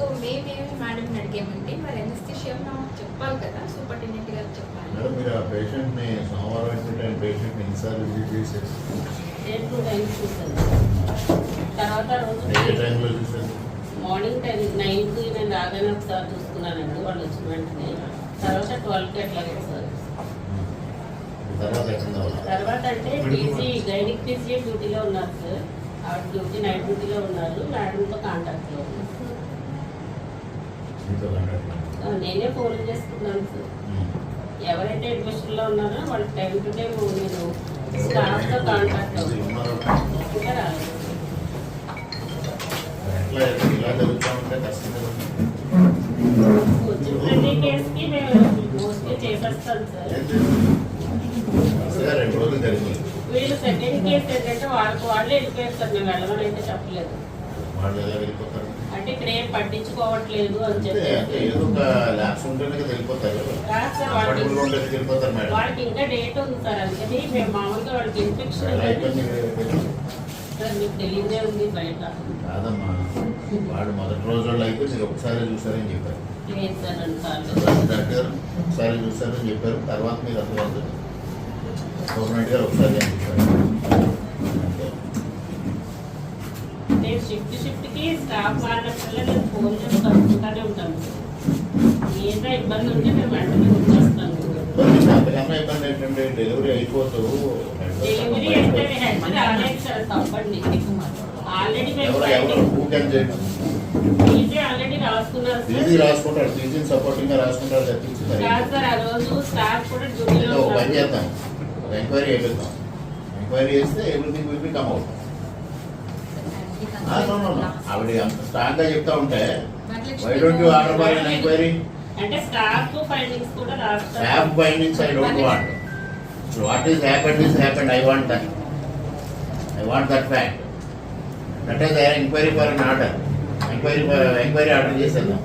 So మేమేమి madam అడిగామంటే మరి anaesthesia చెప్పాలి కదా. సూపరింటెండెంట్ గారు చెప్పాలి. మేడం మీరు ఆ పేషెంట్ని సోమవారం అయితే పేషెంట్ని ఎన్నిసార్లు విజిట్ చేశారు? టూ తర్వాత రోజు మార్నింగ్ టెన్ నైన్కి నేను రాగానే ఒకసారి చూసుకున్నానండి వాళ్ళు వచ్చిన వెంటనే. తర్వాత ట్వెల్వ్కి అట్లా సార్ తర్వాత వాళ్ళు తర్వాత? అంటే పీజీ గైనిక్ పీజీ డ్యూటీలో ఉన్నారు సార్. ఆవిడ డ్యూటీ నైట్ డ్యూటీలో ఉన్నారు. మేడంతో కాంటాక్ట్లో ఉన్నారు. ఆ, నేనే ఫోన్ చేసుకున్నాను సార్. ఎవరైతే అడ్మిషన్లో ఉన్నారో వాళ్ళకి టైం టు టైం నేను స్టాఫ్తో కాంటాక్ట్ వచ్చిన ప్రతి కేసుకి మేము మోస్ట్లీ చేసేస్తాం సార్. వీళ్ళు సెకండ్ కేసు ఏంటంటే వాళ్ళకి వాళ్ళే వెళ్ళిపోయారు సార్. మేము వెళ్ళమని అయితే చెప్పలేదు. వాళ్ళు ఎలా వెళ్ళిపోతారు అంటే ఇక్కడ ఏం పట్టించుకోవట్లేదు అని చెప్పి అంటే ఏదో ఒక ల్యాబ్స్ ఉంటేనే కదా వెళ్ళిపోతారు. కాదు సార్ వాళ్ళకి కంఫర్టబుల్గా ఉంటే వెళ్ళిపోతారు మేడం. వాళ్ళకి ఇంకా డేట్ ఉంది సార్ అందుకని మేము మామూలుగా వాళ్ళకి ఇన్ఫెక్షన్ ఎలా అయిపోయింది సార్ మీకు తెలియదే ఉంది బయట. కాదమ్మా వాడు మొదటి రోజు వాళ్ళు అయితే మీరు ఒకసారి చూసారని చెప్పారు. లేదు సార్ రెండు సార్లు. డాక్టర్ గారు ఒకసారి చూసారని చెప్పారు. తర్వాత మీరు అసలు అసలు గవర్నమెంట్ గారు ఒకసారి అని చెప్పారు అంతే. నేను షిఫ్ట్ షిఫ్ట్కి స్టాఫ్ మారినప్పుడల్లా నేను ఫోన్ చేసి కలుసుకుంటానే ఉంటాను. ఏదైనా ఇబ్బంది ఉంటే మేము వెంటనే వచ్చేస్తాను డెలివరీ అయిపోతూ డెలివరీ అంటే రాలేదు సార్ తప్పండి. ఆల్రెడీ ఆల్రెడీ రాసుకున్నారు రాసుకుంటారు సపోర్టింగ్గా రాసుకుంటారు తప్పించి మరి కాదు సార్ ఆ రోజు స్టాఫ్ కూడా డ్యూటీలో ఏదో పని చేద్దాం. ఎంక్వైరీ చేపిద్దాం. ఎంక్వైరీ చేస్తే everything will be come out ఆవిడ అంత స్ట్రాంగ్గా చెప్తా ఉంటే why don't you order an enquiry అంటే స్టాఫ్ ఫైండింగ్స్ కూడా రాస్తారు. Staff bindings I don't want what is happened is happened I want that I want that fact that is enquiry for an order enquiry enquiry order చేసేద్దాం.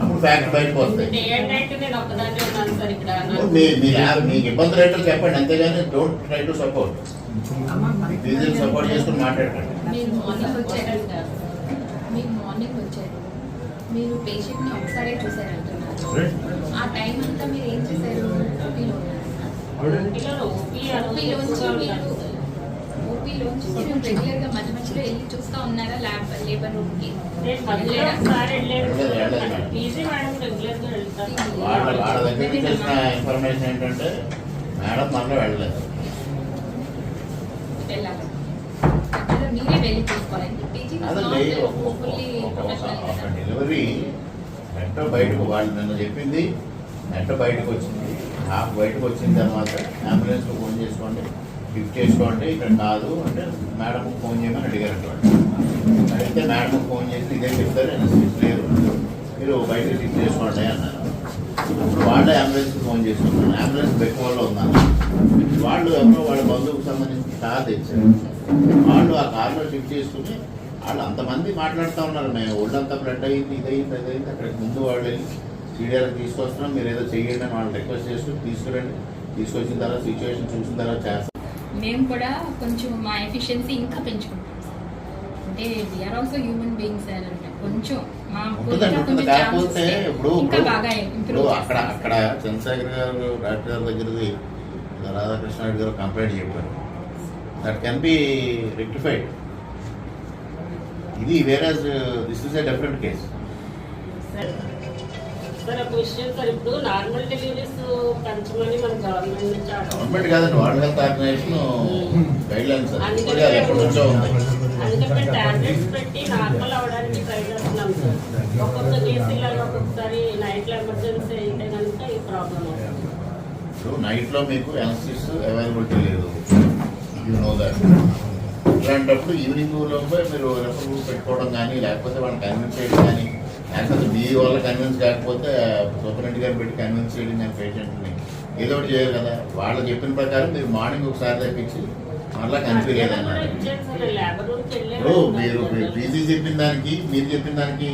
అప్పుడు fact మీకు ఇబ్బందులు ఏంటో చెప్పండి. అంతేగాని డోంట్ ట్రై టు సపోర్ట్ ఫీజులు support చేసుకుని మాట్లాడకండి. మీరు మార్నింగ్. మీరు మార్నింగ్ వచ్చారు. మీరు పేషెంట్ని ఒకసారే చూసారు అంటున్నారు ఆ టైం అంతా మీరు ఏం చేశారు? ఓపీలో ఓపీలోంచి మీరు ఓపీలోంచి మీరు రెగ్యులర్గా మధ్య మధ్యలో వెళ్ళి చూస్తూ ఉన్నారా ల్యాబ్ లేబర్ రెగ్యులర్గా వాళ్ళ దగ్గర ఇన్ఫర్మేషన్ ఏంటంటే మేడం మనలో వెళ్ళలేదు. వెళ్ళాలి. మీరే వెళ్ళి చూసుకోవాలండి. డెలివరీ నెట్ బయటకు వాళ్ళు నిన్న చెప్పింది నెట్ బయటకు వచ్చింది. హాఫ్ బయటకు వచ్చిన తర్వాత అంబులెన్స్ ఫోన్ చేసుకోండి లిఫ్ట్ చేసుకోండి. ఇక్కడ కాదు అంటే మేడం ఫోన్ చేయమని అడిగారు అటువంటి అడిగితే మేడం ఫోన్ చేసి ఇదే చెప్తారు లేదు. మీరు బయట లిఫ్ట్ చేసుకోండి అన్నారు. అప్పుడు వాళ్ళే అంబులెన్స్ ఫోన్ చేసుకున్నారు అంబులెన్స్ బెక్కువలో ఉందన్న వాళ్ళు ఎవరో వాళ్ళ బంధువుకు సంబంధించి కార్ తెచ్చారు వాళ్ళు ఆ కార్లో షిఫ్ట్ చేసుకుని వాళ్ళు అంతమంది మాట్లాడుతూ ఉన్నారు. మేము ఒళ్ళంతా బ్లడ్ అయ్యింది ఇదయింది అదయింది అక్కడికి ముందు వాళ్ళు వెళ్ళి సీడియాలకు తీసుకొస్తున్నాం. మీరు ఏదో చెయ్యండి అని వాళ్ళు రిక్వెస్ట్ చేసుకుని తీసుకురండి. తీసుకొచ్చిన తర్వాత సిచ్యువేషన్ చూసిన తర్వాత చేస్తాం. మేము కూడా కొంచెం మా ఎఫిషియన్సీ ఇంకా పెంచుకుంటాం అంటే వీఆర్ ఆల్సో హ్యూమన్ బీయింగ్స్ అంటే కొంచెం మా ఇంకా బాగా ఇంప్రూవ్ అక్కడ అక్కడ చంద్రశేఖర్ గారు డాక్టర్ గారి దగ్గరది రాధాకృష్ణ గారు కంప్లైంట్ చెప్పారు. దట్ కెన్ బి రెక్టిఫైడ్ ఇది వేరే this is a different case government కాదండి world health organisation guidelines ఎప్పటి నుంచో ఒక్కొక్క కేసు ఇలాగ ఒక్కొక్కసారి నైట్లో ఎమర్జెన్సీ అయితే కనుక ఈ ప్రాబ్లం సో నైట్లో మీకు ఎనసిస్ అవైలబిలిటీ లేదు. యూ నో దట్ ఇలాంటప్పుడు ఈవినింగ్ లోపే మీరు రెఫర్ పెట్టుకోవడం కానీ లేకపోతే వాళ్ళని కన్విన్స్ చేయడం కానీ లేకపోతే మీ వల్ల కన్విన్స్ కాకపోతే సూపరింటెండెంట్ గారు పెట్టి కన్విన్స్ చేయడం కానీ పేషెంట్ని ఏదో ఒకటి చేయాలి కదా. వాళ్ళు చెప్పిన ప్రకారం మీరు మార్నింగ్ ఒకసారి తెప్పించి మళ్ళీ కనిపించలేదు అన్నారు ఇప్పుడు మీరు పీజీ చెప్పిన దానికి మీరు చెప్పిన దానికి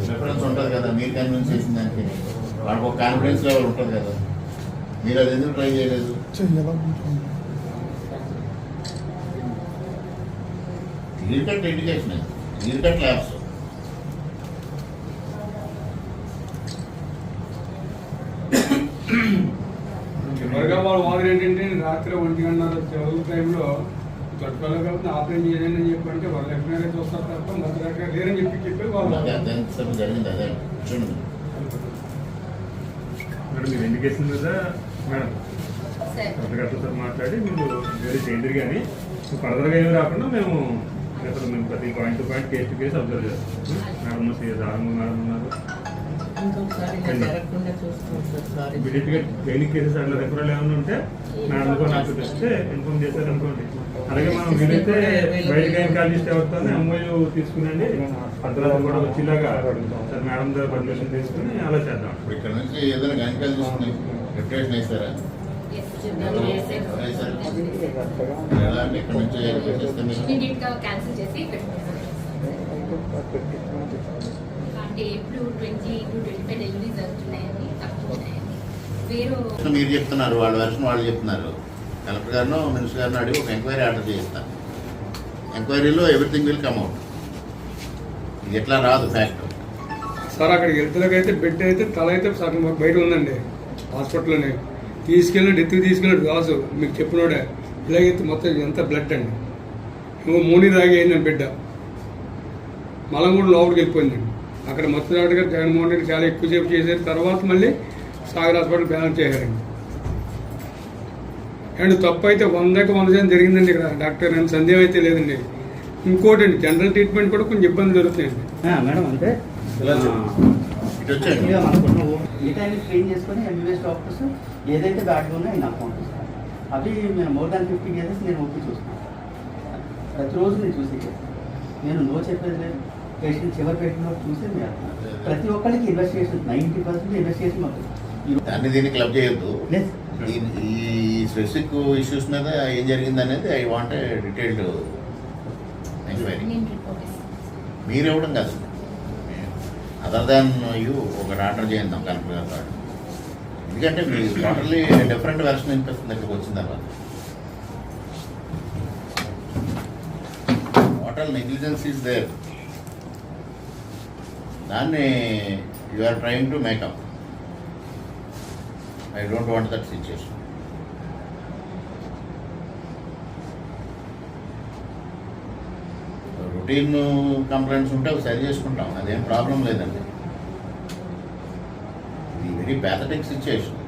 డిఫరెన్స్ ఉంటుంది కదా మీరు కన్విన్స్ చేసిన దానికి. వాళ్ళకి ఒక కాన్ఫిడెన్స్ లెవెల్ ఉంటుంది కదా. మీరు అది ఎందుకు ట్రై చేయలేదు clear cut indication clear cut labs చివరిగా వాళ్ళు వారు ఏంటంటే రాత్రి ఒంటి గంట చివరి టైంలో తొట్టుకోవాలి కాబట్టి ఆపరేషన్ చేయలేని అని చెప్పి అంటే వాళ్ళు ఎక్కడైనా చూస్తారు తప్ప మొదటి రకంగా లేరని చెప్పి చెప్పి వాళ్ళు జరిగింది అదే చూడండి మీరు ఇండికేషన్ కదా మేడం. మాట్లాడి మీరు వేరే చేద్దరు కానీ ఫర్దర్గా ఏమి రాకుండా మేము అసలు మేము ప్రతి point to point case to case observe చేస్తాం. మేడం సీఎస్ మేడం ఉన్నారు. ఇమీడియట్గా క్లినిక్ కేసెస్ అట్లా రెఫరల్ ఏమైనా ఉంటే మేడంతో నాకు తెస్తే ఇన్ఫార్మ్ చేశారు అనుకోండి. అలాగే మనం వీలైతే బయటకి ఏం కాల్ చేస్తే ఎవరితో ఎంఓయూ తీసుకునండి. భద్రత కూడా వచ్చేలాగా సార్ మేడం దగ్గర పర్మిషన్ తీసుకుని అలా చేద్దాం. ఇక్కడ నుంచి ఏదైనా రిప్రేషన్ వేస్తారా? మీరు? ఇమీడియట్గా క్యాన్సిల్ చేసి పెట్టుకుంటాం. అంటే ఎప్పుడు twenty to twenty five delivery జరుగుతున్నాయని తక్కువ ఉన్నాయని వేరే మీరు చెప్తున్నారు వాళ్ళ వెర్షన్ వాళ్ళు చెప్తున్నారు. కలెక్టర్ గారినో మినిస్టర్ గారిని అడిగి ఒక ఎంక్వైరీ ఆర్డర్ చేయిస్తాను ఎంక్వైరీలో ఎవ్రీథింగ్ విల్ కమ్ అవుట్ ఇది ఎట్లా రాదు ఫ్యాక్ట్ సార్ అక్కడికి వెళ్తులకైతే బెడ్ అయితే తల అయితే సగం బయట ఉందండి. హాస్పిటల్లోనే. తీసుకెళ్ళి డెత్కి తీసుకెళ్ళి రాజు. మీకు చెప్పినోడే. ఇలాగైతే మొత్తం ఎంత బ్లడ్ అండి. ఇంకో మూని తాగి అయిందండి బిడ్డ. మలం కూడా లోపలికి వెళ్ళిపోయిందండి అక్కడ మొత్తం గారు జగన్మోహన్ రెడ్డి చాలా ఎక్కువసేపు చేశారు. తర్వాత మళ్ళీ సాగర్ హాస్పిటల్ బ్యాలెన్స్ చేశారండి. అండ్ తప్పు అయితే వందకి వంద శాతం జరిగిందండి ఇక్కడ. డాక్టర్ నేను సందేహం అయితే లేదండి. ఇంకోటి అండి జనరల్ ట్రీట్మెంట్ కూడా కొంచెం ఇబ్బంది జరుగుతున్నాయండి మేడం అంటే. ఇటు వచ్చేయండి మిగతాన్ని ట్రైన్ చేసుకొని ఎంబీబీఎస్ డాక్టర్స్ ఏదైతే బ్యాడ్గా ఉన్నాయో నాకు పంపిస్తాను అవి నేను మోర్ దాన్ ఫిఫ్టీ కేసెస్ నేను ఓపీ చూస్తాను ప్రతిరోజు నేను చూసి నేను నో చెప్పేది లేదు. పేషెంట్ చివరి పేషెంట్ వరకు చూసి నేను వెళ్తాను. ప్రతి ఒక్కరికి ఇన్వెస్టిగేషన్ నైంటీ పర్సెంట్ ఇన్వెస్టిగేషన్ అవుతుంది దాన్ని దీన్ని క్లబ్ చేయొద్దు. ఈ స్పెసిఫిక్ ఇష్యూస్ మీద ఏం జరిగింది అనేది ఐ వాంట్ డీటెయిల్డ్ ఎంక్వైరీ మీరు ఇవ్వడం కాదు. అదర్ దాన్ యూ ఒక ఆర్డర్ చేద్దాం కలెక్టర్ గారు కాదు. ఎందుకంటే మీ టోటల్లీ డిఫరెంట్ వెర్షన్ వినిపిస్తుంది ఇక్కడికి వచ్చిన తర్వాత. టోటల్ నెగ్లిజెన్స్ ఈజ్ దేర్ దాన్ని you are trying to make up I don't want that situation routine complaints ఉంటే అవి సరి చేసుకుంటాం. అదేం ప్రాబ్లం లేదండి. ఇది వెరీ ప్యాథటిక్ సిచ్యుయేషన్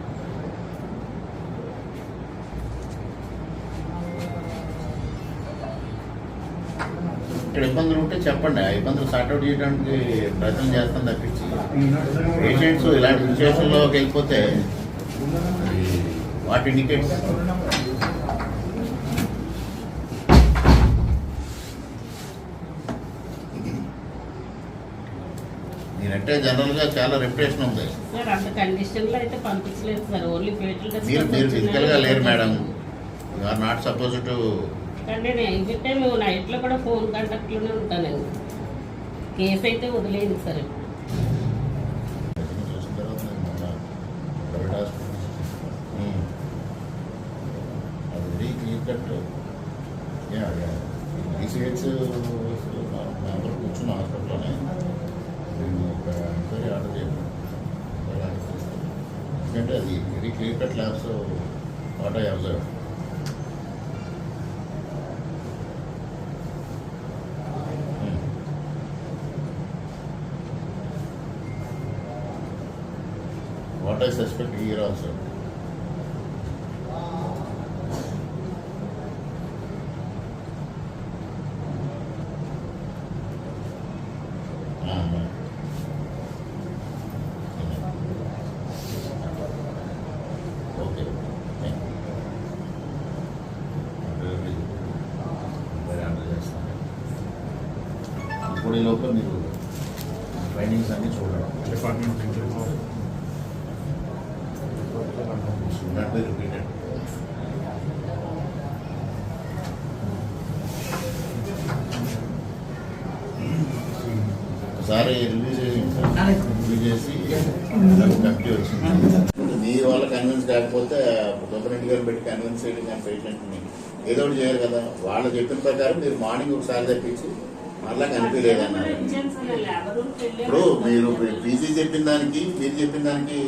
ఇక్కడ ఇబ్బందులు ఉంటే చెప్పండి. ఆ ఇబ్బందులు సార్ట్అవుట్ చేయడానికి ప్రయత్నం చేస్తాం తప్పించి. పేషెంట్స్ ఇలాంటి సిచ్యువేషన్లోకి వెళ్ళిపోతే వాట్ ఇండికేట్స్ మీరంటే జనరల్గా చాలా రెప్యుటేషన్ ఉంది. సార్ అంత కండిషన్లో అయితే పంపించలేదు సార్. ఓన్లీ మీరు మీరు ఫిజికల్గా లేరు madam you are not suppose to కానీ నేను కూడా ఫోన్ కేసు అయితే వదిలేదు సార్ చూసిన తర్వాత నేను మొన్న ప్రైవేట్ హాస్పిటల్ ఉమ్. అది very clear cut yeah yeah DCH అందరూ కూర్చున్న హాస్పిటల్లోనే నేను ఒక ఎంక్వైరీ ఆర్డర్ చేయను ఎందుకంటే అది very clear cut labs what I observe what I suspect here also ఒకసారి రివ్యూ చేయండి సార్ చేసి నాకు కమిటీ వచ్చింది. మీ వాళ్ళ కన్విన్స్ కాకపోతే సూపరింటెండెంట్ గారు పెట్టి కన్విన్స్ చేయడం కానీ పేషెంట్ని ఏదో ఒకటి చేయాలి కదా. వాళ్ళు చెప్పిన ప్రకారం మీరు మార్నింగ్ ఒకసారి తెప్పించి మళ్ళా కనిపించలేదన్నారు ఇప్పుడు మీరు పీజీ చెప్పిన దానికి మీరు చెప్పిన దానికి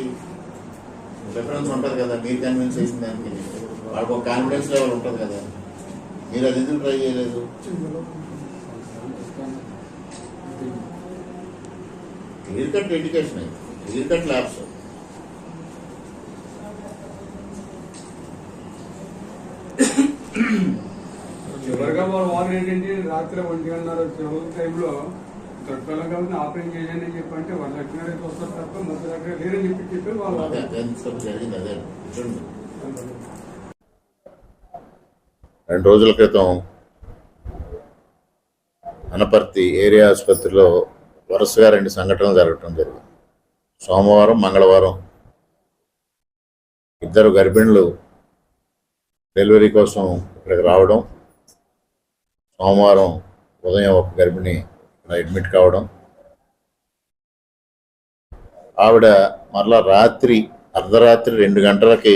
డిఫరెన్స్ ఉంటుంది కదా. మీరు కన్విన్స్ చేసిన దానికి. వాళ్ళకు ఒక కాన్ఫిడెన్స్ లెవెల్ ఉంటుంది కదా. మీరు అది ఎందుకు ట్రై చేయలేదు? క్లియర్ కట్ ఎడ్యుకేషన్ అది క్లియర్ కట్ ల్యాబ్స్. చివరిగా వాళ్ళ వారు ఏంటంటే రాత్రి ఒంటి గంటన్నర చివరి టైంలో తక్కువ కాబట్టి ఆపరేషన్ చేయండి అని చెప్పి అంటే వాళ్ళు లక్ష్మీనారాయణ వస్తారు తప్ప మొదటి దగ్గర లేరని చెప్పి చెప్పి వాళ్ళు రెండు రోజుల క్రితం అనపర్తి ఏరియా ఆసుపత్రిలో వరుసగా రెండు సంఘటనలు జరగటం జరిగింది. సోమవారం మంగళవారం ఇద్దరు గర్భిణులు డెలివరీ కోసం ఇక్కడికి రావడం సోమవారం ఉదయం ఒక గర్భిణి అడ్మిట్ కావడం ఆవిడ మరలా రాత్రి అర్ధరాత్రి రెండు గంటలకి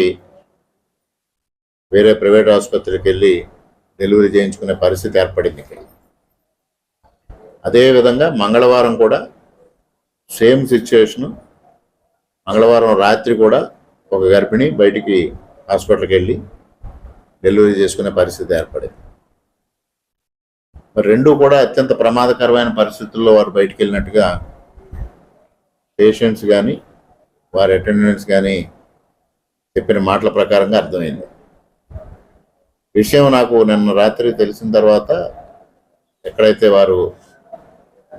వేరే ప్రైవేట్ ఆసుపత్రికి వెళ్ళి డెలివరీ చేయించుకునే పరిస్థితి ఏర్పడింది ఇక్కడ. అదేవిధంగా మంగళవారం కూడా సేమ్ సిచ్యువేషను మంగళవారం రాత్రి కూడా ఒక గర్భిణి బయటికి హాస్పిటల్కి వెళ్ళి డెలివరీ చేసుకునే పరిస్థితి ఏర్పడింది. మరి రెండు కూడా అత్యంత ప్రమాదకరమైన పరిస్థితుల్లో వారు బయటికి వెళ్ళినట్టుగా పేషెంట్స్ కానీ వారి అటెండెన్స్ కానీ చెప్పిన మాటల ప్రకారంగా అర్థమైంది. విషయం నాకు నిన్న రాత్రి తెలిసిన తర్వాత ఎక్కడైతే వారు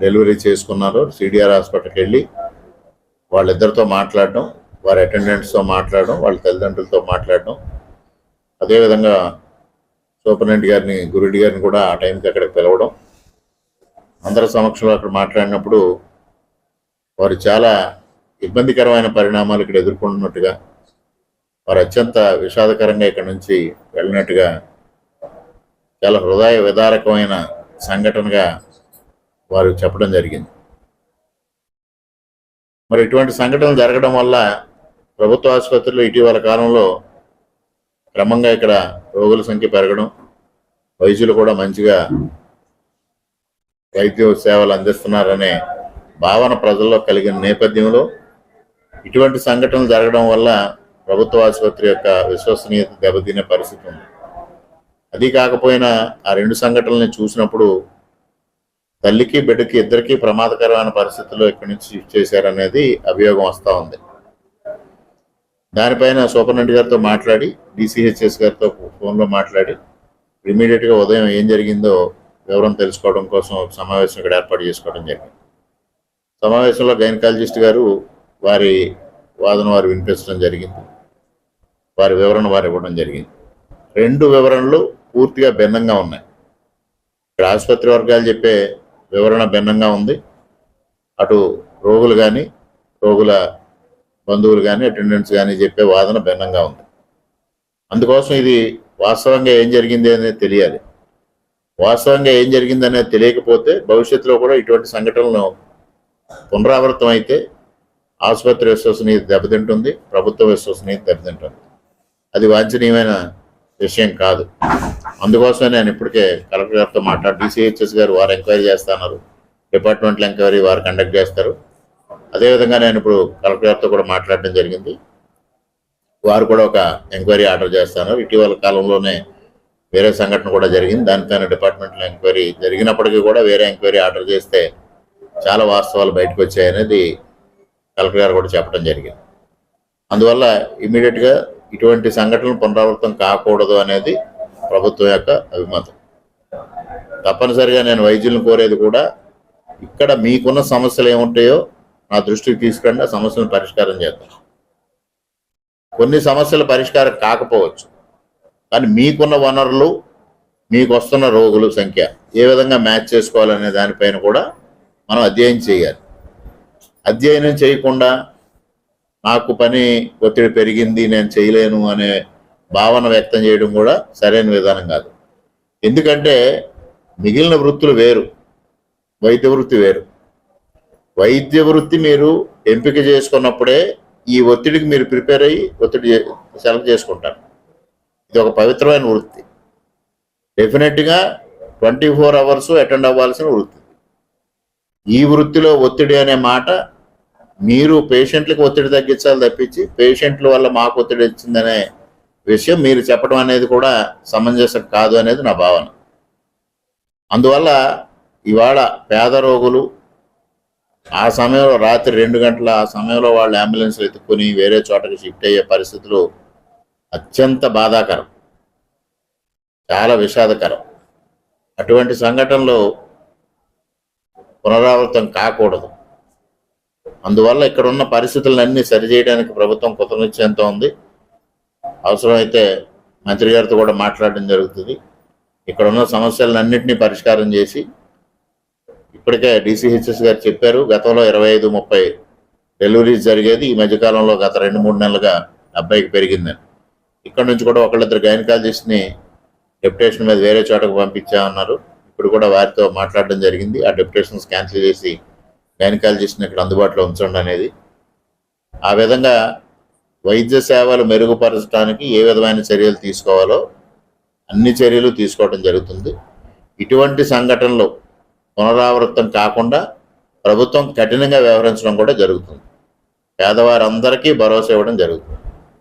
డెలివరీ చేసుకున్నారో సిడిఆర్ హాస్పిటల్కి వెళ్ళి వాళ్ళిద్దరితో మాట్లాడడం వారి అటెండెంట్స్తో మాట్లాడడం వాళ్ళ తల్లిదండ్రులతో మాట్లాడడం. అదేవిధంగా సూపరింటెండెంట్ గారిని గురుడి గారిని కూడా ఆ టైంకి అక్కడికి పిలవడం. అందరి సమక్షంలో అక్కడ మాట్లాడినప్పుడు వారు చాలా ఇబ్బందికరమైన పరిణామాలు ఇక్కడ ఎదుర్కొంటున్నట్టుగా వారు అత్యంత విషాదకరంగా ఇక్కడ నుంచి వెళ్ళినట్టుగా చాలా హృదయ విదారకమైన సంఘటనగా వారు చెప్పడం జరిగింది. మరి ఇటువంటి సంఘటనలు జరగడం వల్ల ప్రభుత్వ ఆసుపత్రులు ఇటీవల కాలంలో క్రమంగా ఇక్కడ రోగుల సంఖ్య పెరగడం వైద్యులు కూడా మంచిగా వైద్య సేవలు అందిస్తున్నారనే భావన ప్రజల్లో కలిగిన నేపథ్యంలో ఇటువంటి సంఘటనలు జరగడం వల్ల ప్రభుత్వ ఆసుపత్రి యొక్క విశ్వసనీయత దెబ్బతినే పరిస్థితి ఉంది. అది కాకపోయినా ఆ రెండు సంఘటనల్ని చూసినప్పుడు తల్లికి బిడ్డకి ఇద్దరికి ప్రమాదకరమైన పరిస్థితుల్లో ఇక్కడి నుంచి షిఫ్ట్ చేశారనేది అభియోగం వస్తూ ఉంది. దానిపైన సూపరింటెండెంట్ గారితో మాట్లాడి డిసిహెచ్ఎస్ గారితో ఫోన్లో మాట్లాడి ఇమీడియట్గా ఉదయం ఏం జరిగిందో వివరం తెలుసుకోవడం కోసం ఒక సమావేశం ఇక్కడ ఏర్పాటు చేసుకోవడం జరిగింది. సమావేశంలో గైనకాలజిస్ట్ గారు వారి వాదన వారు వినిపించడం జరిగింది. వారి వివరణ వారు ఇవ్వడం జరిగింది. రెండు వివరణలు పూర్తిగా భిన్నంగా ఉన్నాయి. ఇక్కడ ఆసుపత్రి వర్గాలు చెప్పే వివరణ భిన్నంగా ఉంది. అటు రోగులు కానీ రోగుల బంధువులు కానీ అటెండెన్స్ కానీ చెప్పే వాదన భిన్నంగా ఉంది. అందుకోసం ఇది వాస్తవంగా ఏం జరిగింది అనేది తెలియాలి. వాస్తవంగా ఏం జరిగింది అనేది తెలియకపోతే భవిష్యత్తులో కూడా ఇటువంటి సంఘటనలు పునరావృతం అయితే ఆసుపత్రి విశ్వసనీయత దెబ్బతింటుంది ప్రభుత్వ విశ్వసనీయత దెబ్బతింటుంది. అది వాంఛనీయమైన విషయం కాదు. అందుకోసమే నేను ఇప్పటికే కలెక్టర్ గారితో మాట్లాడి డిసిహెచ్ఎస్ గారు వారు ఎంక్వైరీ చేస్తున్నారు. డిపార్ట్మెంటల్ ఎంక్వైరీ వారు కండక్ట్ చేస్తారు. అదేవిధంగా నేను ఇప్పుడు కలెక్టర్ గారితో కూడా మాట్లాడడం జరిగింది. వారు కూడా ఒక ఎంక్వైరీ ఆర్డర్ చేస్తాను. ఇటీవల కాలంలోనే వేరే సంఘటన కూడా జరిగింది. దానిపైన డిపార్ట్మెంట్లో ఎంక్వైరీ జరిగినప్పటికీ కూడా వేరే ఎంక్వైరీ ఆర్డర్ చేస్తే చాలా వాస్తవాలు బయటకు వచ్చాయనేది కలెక్టర్ గారు కూడా చెప్పడం జరిగింది. అందువల్ల ఇమీడియట్గా ఇటువంటి సంఘటనలు పునరావృతం కాకూడదు అనేది ప్రభుత్వం యొక్క అభిమతం. తప్పనిసరిగా నేను వైద్యులను కోరేది కూడా ఇక్కడ మీకున్న సమస్యలు ఏముంటాయో నా దృష్టికి తీసుకురండి ఆ సమస్యలను పరిష్కారం చేద్దాం. కొన్ని సమస్యలు పరిష్కారం కాకపోవచ్చు కానీ మీకున్న వనరులు మీకు వస్తున్న రోగుల సంఖ్య ఏ విధంగా మ్యాచ్ చేసుకోవాలనే దానిపైన కూడా మనం అధ్యయనం చేయాలి. అధ్యయనం చేయకుండా నాకు పని ఒత్తిడి పెరిగింది నేను చేయలేను అనే భావన వ్యక్తం చేయడం కూడా సరైన విధానం కాదు. ఎందుకంటే మిగిలిన వృత్తులు వేరు వైద్య వృత్తి వేరు. వైద్య వృత్తి మీరు ఎంపిక చేసుకున్నప్పుడే ఈ ఒత్తిడికి మీరు ప్రిపేర్ అయ్యి ఒత్తిడి సెలెక్ట్ చేసుకుంటారు. ఇది ఒక పవిత్రమైన వృత్తి. డెఫినెట్గా ట్వంటీ ఫోర్ అవర్స్ అటెండ్ అవ్వాల్సిన వృత్తి. ఈ వృత్తిలో ఒత్తిడి అనే మాట మీరు పేషెంట్లకు ఒత్తిడి తగ్గించాలి తప్పించి పేషెంట్ల వల్ల మాకు ఒత్తిడి వచ్చిందనే విషయం మీరు చెప్పడం అనేది కూడా సమంజసం కాదు అనేది నా భావన. అందువల్ల ఇవాళ పేద రోగులు ఆ సమయంలో రాత్రి రెండు గంటల ఆ సమయంలో వాళ్ళు అంబులెన్స్లు ఎత్తుకొని వేరే చోటకి షిఫ్ట్ అయ్యే పరిస్థితులు అత్యంత బాధాకరం. చాలా విషాదకరం. అటువంటి సంఘటనలు పునరావృతం కాకూడదు. అందువల్ల ఇక్కడ ఉన్న పరిస్థితులన్నీ సరిచేయడానికి ప్రభుత్వం కృతనిశ్చయంతో ఉంది. అవసరమైతే మంత్రి గారితో కూడా మాట్లాడడం జరుగుతుంది. ఇక్కడ ఉన్న సమస్యలన్నింటినీ పరిష్కారం చేసి ఇప్పటికే డిసిహెచ్ఎస్ గారు చెప్పారు గతంలో ఇరవై ఐదు ముప్పై డెలివరీస్ జరిగేది ఈ మధ్యకాలంలో గత రెండు మూడు నెలలుగా డెబ్బైకి పెరిగిందని ఇక్కడ నుంచి కూడా ఒకళ్ళిద్దరు గైనకాలజిస్ట్ని డెప్యుటేషన్ మీద వేరే చోటకు పంపించామన్నారు. ఇప్పుడు కూడా వారితో మాట్లాడడం జరిగింది. ఆ డెప్యుటేషన్స్ క్యాన్సిల్ చేసి గైనకాలజిస్ట్ని ఇక్కడ అందుబాటులో ఉంచండి అనేది. ఆ విధంగా వైద్య సేవలు మెరుగుపరచడానికి ఏ విధమైన చర్యలు తీసుకోవాలో అన్ని చర్యలు తీసుకోవడం జరుగుతుంది. ఇటువంటి సంఘటనలు పునరావృతం కాకుండా ప్రభుత్వం కఠినంగా వ్యవహరించడం కూడా జరుగుతుంది. పేదవారందరికీ భరోసా ఇవ్వడం జరుగుతుంది.